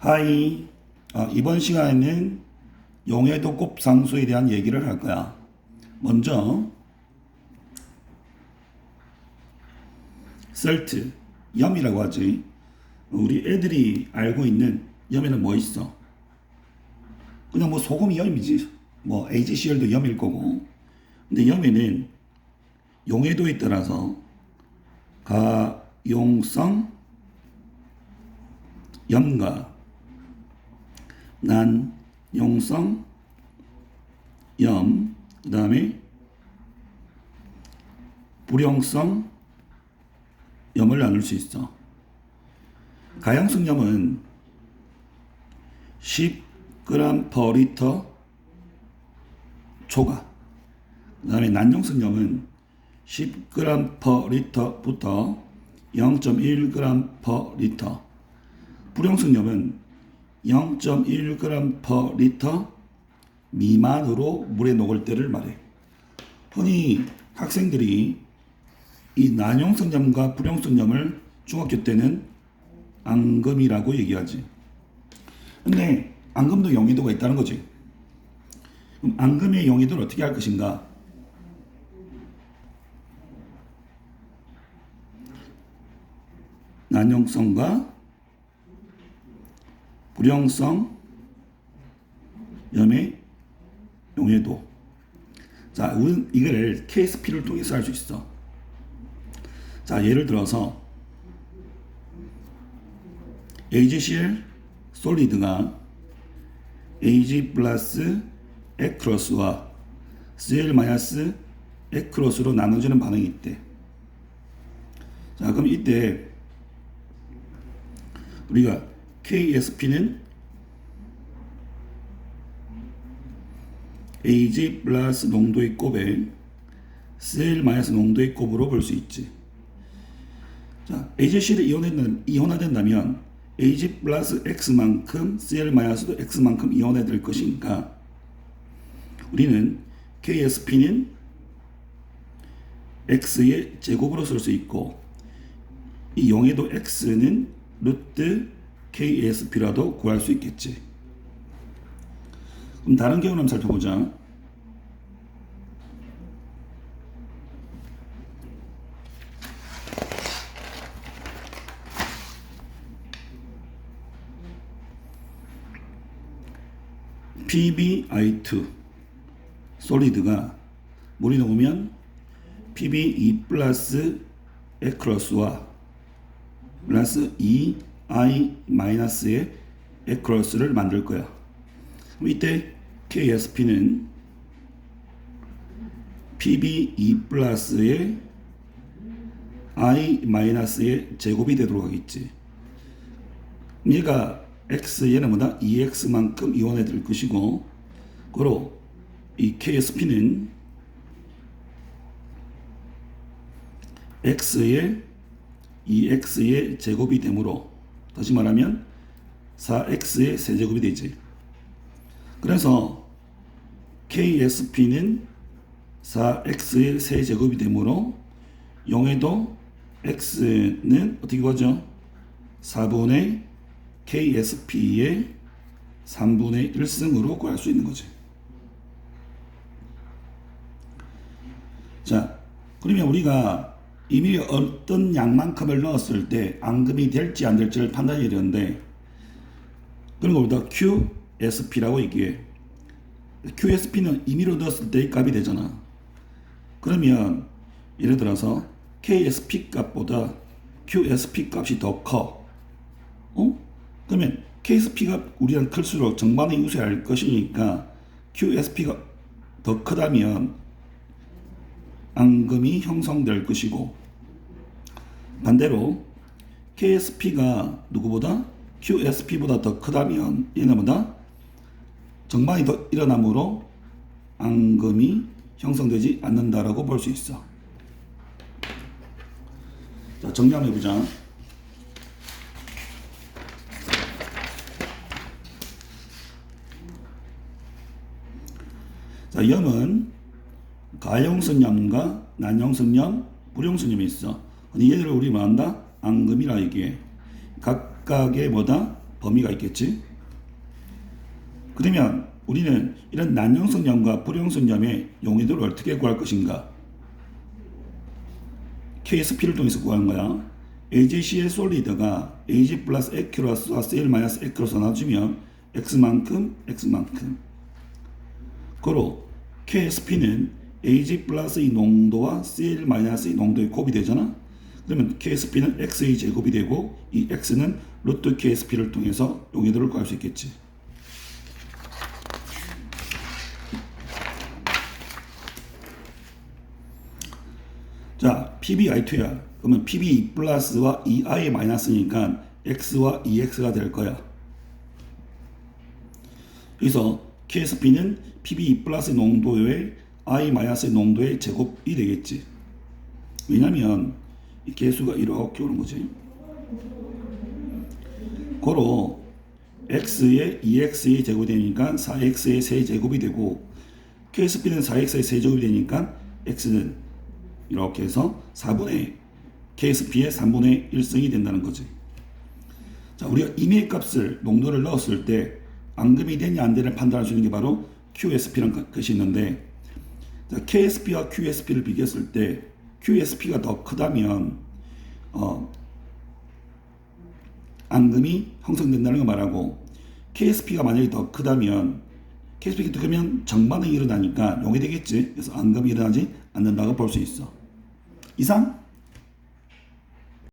하이. 어, 이번 시간에는 용해도 곱상수에 대한 얘기를 할 거야. 먼저 셀트, 염이라고 하지. 우리 애들이 알고 있는 염에는 뭐 있어? 그냥 뭐 소금이 염이지. 뭐 AGCL도 염일 거고. 근데 염에는 용해도에 따라서 가용성 염과 난 용성 염, 그 다음에 불용성 염을 나눌 수 있어. 가양성 염은 10g per 리터 초과. 그 다음에 난용성 염은 10g per 리터부터 0.1g per 리터. 불용성 염은 0.1g per 리터 미만으로 물에 녹을 때를 말해. 흔히 학생들이 이 난용성염과 불용성염을 중학교 때는 앙금이라고 얘기하지. 근데 앙금도 용해도가 있다는 거지. 그럼 앙금의 용해도를 어떻게 할 것인가? 난용성과 불용성 염의 용해도. 자, 우리는 이거를 KSP를 통해서 할수 있어. 자, 예를 들어서 AgCl 솔리드가 Ag 플러스 에크로스와 Cl 마이너스 에크로스로 나눠지는 반응이 있대. 자, 그럼 이때 우리가 KSP는 Ag 플러스 농도의 곱에 Cl 마이너스 농도의 곱으로 볼 수 있지. 자, AgC를 이온화된, 이온화된다면 Ag 플러스 X만큼 Cl 마이너스도 X만큼 이온화될 것이니까 우리는 KSP는 X의 제곱으로 쓸 수 있고 이 용해도 X는 루트 KSP라도 구할 수 있겠지. 그럼 다른 경우를 한번 살펴보자. PbI2 솔리드가 물이 녹으면 PB2 플러스 에크로스와 플러스 2I 마이너스의 에크로스를 만들 거야. 이때 KSP는 PB2 플러스의 I 마이너스의 제곱이 되도록 하겠지. 얘가 x 얘는 뭐다? 2x만큼 이원해 될 것이고 그로 이 KSP는 x의 2x의 제곱이 되므로 다시 말하면 4x의 세제곱이 되지. 그래서 KSP는 4x의 세제곱이 되므로 용해도 x는 어떻게 구하죠? 4분의 KSP의 3분의 1승으로 구할 수 있는 거지. 자, 그러면 우리가 이미 어떤 양만큼을 넣었을 때 앙금이 될지 안 될지를 판단해야 되는데 그런 것보다 QSP라고 얘기해. QSP는 임의로 넣었을 때의 값이 되잖아. 그러면 예를 들어서 KSP 값보다 QSP 값이 더 커. 어? 그러면 KSP가 우리랑 클수록 정반에 유세할 것이니까 QSP가 더 크다면 앙금이 형성될 것이고 반대로 KSP가 누구보다 QSP보다 더 크다면 얘는 뭐다? 정반이 더 일어나므로 앙금이 형성되지 않는다라고 볼 수 있어. 자, 정리 한번 해보자. 자, 염은 가용성염과 난용성염, 불용성염이 있어. 근데 얘들을 우리 뭐한다? 앙금이라 얘기해. 각각의 뭐다? 범위가 있겠지. 그러면 우리는 이런 난용성염과 불용성염의 용의도를 어떻게 구할 것인가? KSP를 통해서 구하는 거야. AGC의 솔리드가 AG 플러스 에큐러스와 CL 마이너스 에큐러스 나눠주면 X만큼 X만큼 그로 KSP는 AG 플러스 이 농도와 CL 마이너스 이 농도의 곱이 되잖아. 그러면 KSP는 X의 제곱이 되고 이 X는 루트 KSP를 통해서 용의도를 구할 수 있겠지. 자, PBI2야. 그러면 PB 플러스와 EI 마이너스니까 X와 EX가 될 거야. 그래서 KSP는 PB 플러스 농도의 I 마이너스 농도의 제곱이 되겠지. 왜냐면 이 개수가 이렇게 오는 거지. 고로 x의 2x의 제곱이 되니까 4x의 세제곱이 되고 KSP는 4x의 세제곱이 되니까 x는 이렇게 해서 4분의 KSP의 3분의 1승이 된다는 거지. 자, 우리가 임의 값을 농도를 넣었을 때 앙금이 되냐 안 되냐 판단할 수 있는 게 바로 QSP라는 것이 있는데 자, KSP와 QSP를 비교했을 때 QSP가 더 크다면 어, 앙금이 형성된다는 걸 말하고 KSP가 만약에 더 크다면 KSP가 더 크면 정반응이 일어나니까 용이 되겠지. 그래서 앙금이 일어나지 않는다고 볼 수 있어. 이상?